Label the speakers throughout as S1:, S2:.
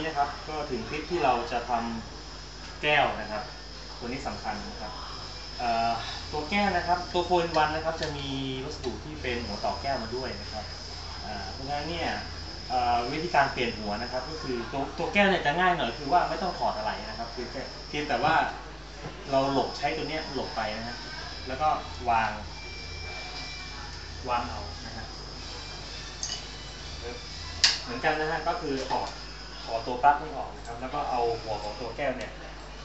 S1: ก็ตอนนี้นะครับ ก็ถึงคลิปที่เราจะทำแก้วนะครับ ตัวนี้สำคัญนะครับตัวแก้วนะครับ ตัวโฟนวันนะครับ จะมีวัสดุที่เป็นหัวต่อแก้วมาด้วยนะครับอ่าเพราะฉะนั้นเนี่ยวิธีการเปลี่ยนหัวนะครับ ก็คือตัวตัวแก้วเนี่ยจะง่ายหน่อยคือว่าไม่ต้องถอดอะไรนะครับคือแค่เพียงแต่ว่าเราหลบใช้ตัวเนี้ยหลบไปนะฮะแล้วก็วางวางเอานะฮะเหมือนกันนะฮะก็คือถอด ถอตัวปลั๊กนี่ออกนะครับ แล้วก็เอาหัวของตัวแก้วเนี่ย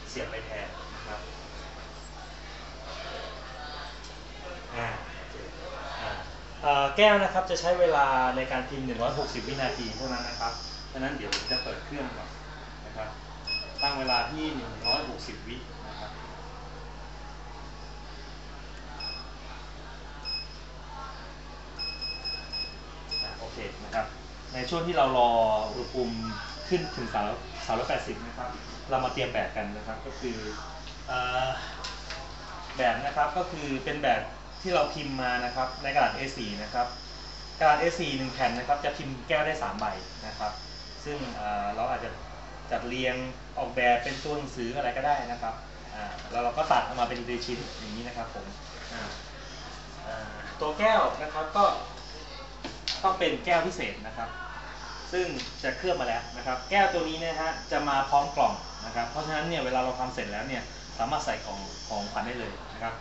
S1: เสียบไปแทนนะครับอ่าอ่าแก้วนะครับจะใช้เวลาในการพิมพ์ 160 วินาทีเท่านั้นนะครับเพราะนั้นเดี๋ยวผมจะเปิดเครื่องก่อนนะครับ ตั้งเวลาที่ 160 วินะครับโอเคนะครับ ในช่วงที่เรารออุณหภูมิ ขึ้นถึง3 380นะครับ เรามาเตรียมแบบกันนะครับ ก็คืออแบบนะครับก็คือเป็นแบบที่เราพิมพ์มานะครับในกระดาษ A4 นะครับกระดาษ A4 หนึ่งแผ่นนะครับจะพิมพ์แก้วได้ 3 ใบนะครับ ซึ่งเราอาจจะจัดเรียงออกแบบเป็นตัวหนังสืออะไรก็ได้นะครับอ่าแล้วเราก็ตัดออกมาเป็นทีชิ้นอย่างนี้นะครับผมตัวแก้วนะครับก็ต้องเป็นแก้วพิเศษนะครับ ซึ่งจะเคลือบมาแล้วนะครับ แก้วตัวนี้นะฮะจะมาพร้อมกล่องนะครับ เพราะฉะนั้นเนี่ยเวลาเราทำเสร็จแล้วเนี่ยสามารถใส่ของของขวัญได้เลยนะครับ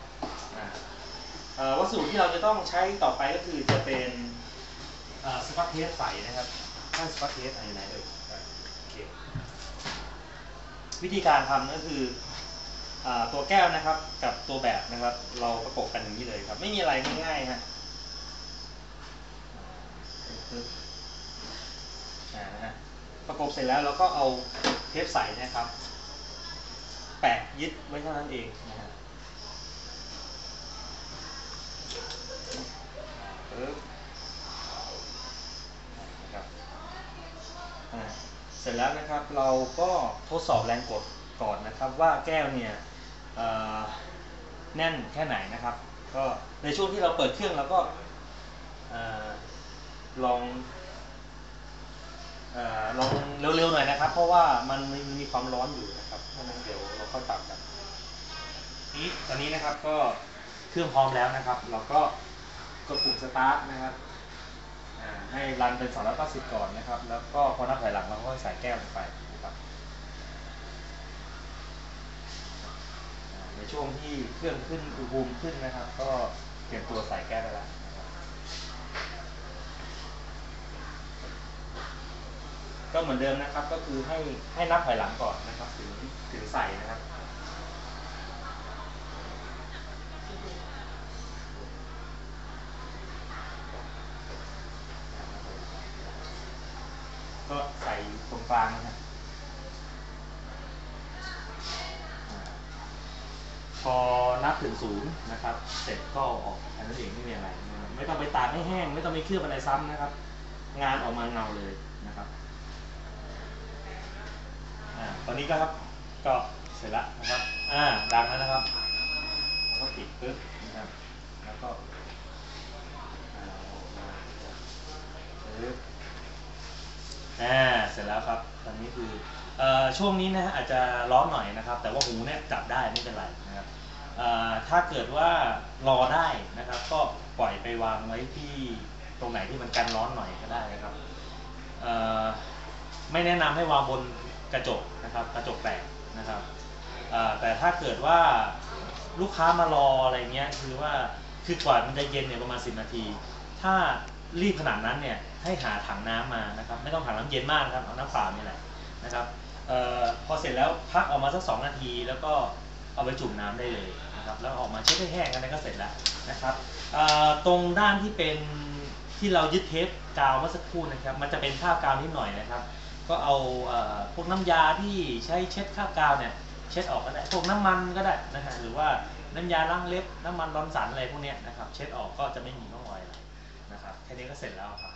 S1: วัสดุที่เราจะต้องใช้ต่อไปก็คือจะเป็นสกอตเทปใสนะครับถ้าสกอตเทปอะไรไหนเอ่ยวิธีการทำก็คืออตัวแก้วนะครับกับตัวแบบนะครับ เราประกบกันอย่างนี้เลยครับ ไม่มีอะไรง่ายๆฮะ ประกบเสร็จแล้วเราก็เอาเทปใสนะครับ แปะยึดไว้เท่านั้นเองนะฮะปึ๊บนะครับเสร็จแล้วนะครับเราก็ทดสอบแรงกดก่อนนะครับ ว่าแก้วเนี่ยแน่นแค่ไหนนะครับ ก็ในช่วงที่เราเปิดเครื่องเราก็อ่อลอง ลองเร็วๆหน่อยนะครับ เพราะว่ามันมีความร้อนอยู่นะครับเพราะนั้นเดี๋ยวเราค่อยปรับกันนี้ตอนนี้นะครับก็เครื่องพร้อมแล้วนะครับ เราก็กดปุ่มสตาร์ทนะครับให้รันเป็น 290 ก่อนนะครับ แล้วก็พอนับถอยหลังเราก็ใส่แก้วลงไปนะครับอ่ในช่วงที่เครื่องขึ้นอุณหภูมิขึ้นนะครับ ก็เตรียมตัวใส่แก้วได้แล้วนะครับ ก็เหมือนเดิมนะครับ ก็คือให้ให้นับถอยหลังก่อนนะครับ ถึงถึงใส่นะครับก็ใส่ตรงกลางนะครับพอนับถึงศูนย์นะครับ เสร็จก็ออกอันนั้นเองไม่มีอะไร ไม่ต้องไปตากให้แห้ง ไม่ต้องไปเคลือบอะไรซ้ำนะครับ งานออกมาเงาเลยนะครับ อ่าตอนนี้ก็ครับก็เสร็จแล้วนะครับ อ่าดังแล้วนะครับแล้วก็ปิดปึ๊บนะครับ แล้วก็อ่าออกมาปึ๊บอ่าเสร็จแล้วครับตอนนี้คือเอ่อช่วงนี้นะฮะอาจจะร้อนหน่อยนะครับ แต่ว่าหูเนี่ยจับได้ไม่เป็นไรนะครับเอ่อถ้าเกิดว่ารอได้นะครับ ก็ปล่อยไปวางไว้ที่ตรงไหนที่มันกันร้อนหน่อยก็ได้นะครับเอ่อไม่แนะนำให้วางบน กระจกนะครับกระจกแตกนะครับแต่ถ้าเกิดว่าลูกค้ามารออะไรเงี้ยคือว่าคือกว่ามันจะเย็นเนี่ยประมาณ 10 นาที ถ้ารีบขนาดนั้นเนี่ยให้หาถังน้ำมานะครับไม่ต้องถังน้ำเย็นมากนะครับเอาน้ำเปล่านี่แหละนะครับออพอเสร็จแล้วพักออกมาสักสองนาทีแล้วก็เอาไปจุ่มน้ำได้เลยนะครับแล้วออกมาเช็ดให้แห้งกันนั้นก็เสร็จแล้วนะครับตรงด้านที่เป็นที่เรายึดเทปกาวเมื่อสักครู่นะครับ มันจะเป็นคราบกาวนิดหน่อยนะครับ ก็เอาพวกน้ำยาที่ใช้เช็ดคราบกาวเนี่ยเช็ดออกก็ได้พวกน้ำมันก็ได้นะฮะหรือว่าน้ำยาล้างเล็บน้ำมันร้อนสันอะไรพวกเนี้ยนะครับเช็ดออกก็จะไม่มีร่องรอยอะไรนะครับแค่นี้ก็เสร็จแล้วครับ